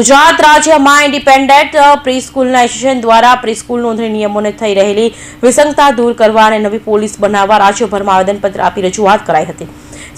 ગુજરાત રાજ્યમાં ઇન્ડિપેન્ડન્ટ પ્રીસ્કૂલના એસોસિએશન દ્વારા પ્રીસ્કૂલ નોંધણી નિયમોને થઈ રહેલી વિસંગતા દૂર કરવા અને નવી પોલીસ બનાવવા રાજ્યભરમાં આવેદનપત્ર આપી રજૂઆત કરાઈ હતી.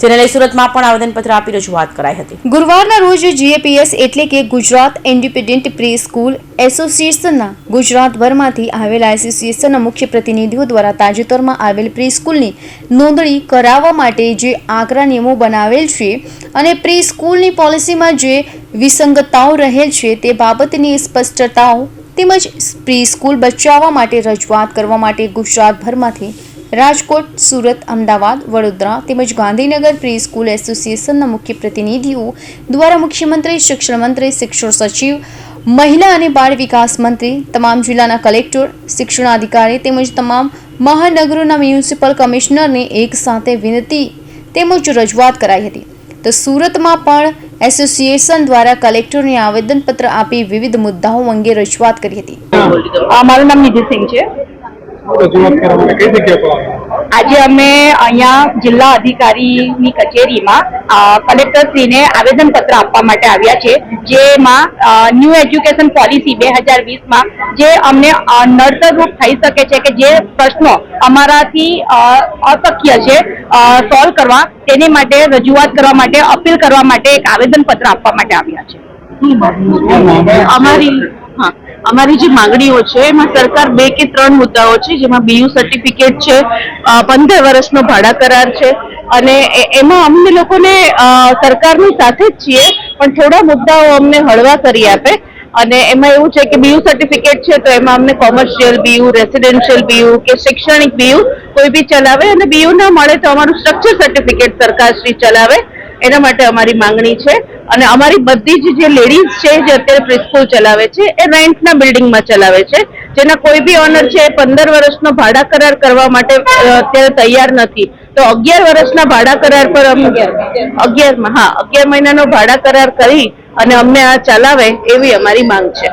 જેને લઈ સુરતમાં પણ આવેદનપત્ર આપી રજૂઆત કરાઈ હતી. ગુરુવારના રોજ જીએપીએસ એટલે કે ગુજરાત ઇન્ડિપેન્ડન્ટ પ્રી સ્કૂલ એસોસિએશનના ગુજરાતભરમાંથી આવેલા એસોસિએશનના મુખ્ય પ્રતિનિધિઓ દ્વારા તાજેતરમાં આવેલ પ્રી સ્કૂલની નોંધણી કરાવવા માટે જે આકરા નિયમો બનાવેલ છે અને પ્રી સ્કૂલની પોલિસીમાં જે વિસંગતતાઓ રહેલ છે તે બાબતની સ્પષ્ટતાઓ તેમજ પ્રી સ્કૂલ બચાવવા માટે રજૂઆત કરવા માટે ગુજરાતભરમાંથી રાજકોટ, સુરત, અમદાવાદ, વડોદરા તેમજ ગાંધીનગર પ્રી સ્કૂલ એસોસિએશનના મુખ્ય પ્રતિનિધિઓ દ્વારા મુખ્યમંત્રી, શિક્ષણ મંત્રી, શિક્ષણ સચિવ, મહિલા અને બાળ વિકાસ મંત્રી, તમામ જિલ્લાના કલેક્ટર, શિક્ષણાધિકારી તેમજ તમામ મહાનગરોના મ્યુનિસિપલ કમિશનરને એક સાથે વિનંતી તેમજ રજૂઆત કરાઈ હતી. તો સુરતમાં પણ એસોસિએશન દ્વારા કલેક્ટરને આવેદનપત્ર આપી વિવિધ મુદ્દાઓ અંગે રજૂઆત કરી હતી. મારું નામ નિધિ સિંહ છે. રજૂઆત કરવા માટે કઈ જગ્યા આજે અમે અહીંયા જિલ્લા અધિકારીની કચેરીમાં કલેક્ટરશ્રીને આવેદનપત્ર આપવા માટે આવ્યા છે જેમાં ન્યૂ એજ્યુકેશન પોલિસી બે હજાર વીસમાં જે અમને નડતરરૂપ થઈ શકે છે કે જે પ્રશ્નો અમારાથી અ, અશક્ય છે સોલ્વ કરવા તેની માટે રજૂઆત કરવા માટે અપીલ કરવા માટે એક આવેદનપત્ર આપવા માટે આવ્યા છે? અમારી અમારી જે માંગણીઓ છે, એમાં સરકાર બે કે ત્રણ મુદ્દાઓ છે, જેમાં બીયુ સર્ટિફિકેટ છે પંદર વર્ષનો ભાડા કરાર છે, અને એમાં અમને લોકોને સરકારની સાથે જ છીએ, પણ થોડા મુદ્દાઓ અમને હળવા કરી આપે, અને એમાં એવું છે કે બીયુ સર્ટિફિકેટ છે, તો એમાં અમને કોમર્શિયલ બીયુ રેસિડેન્શિયલ બીયુ કે શૈક્ષણિક બીયુ કોઈ બી ચલાવે, અને બીયુ ના મળે તો અમારું સ્ટ્રક્ચર સર્ટિફિકેટ સરકાર શ્રી ચલાવે એના માટે અમારી માંગણી છે. અને અમારી બધી જ જે લેડીઝ છે, જે અત્યારે પ્રિસ્કૂલ ચલાવે છે, એ રેન્ટના બિલ્ડિંગમાં ચલાવે છે. જેના કોઈ બી ઓનર છે, એ પંદર વર્ષનો ભાડા કરાર કરવા માટે અત્યારે તૈયાર નથી. તો અગિયાર વર્ષના ભાડા કરાર પર અગિયારમાં અગિયાર હા, અગિયાર મહિનાનો ભાડા કરાર કરી અને અમને આ ચલાવે એવી અમારી માંગ છે.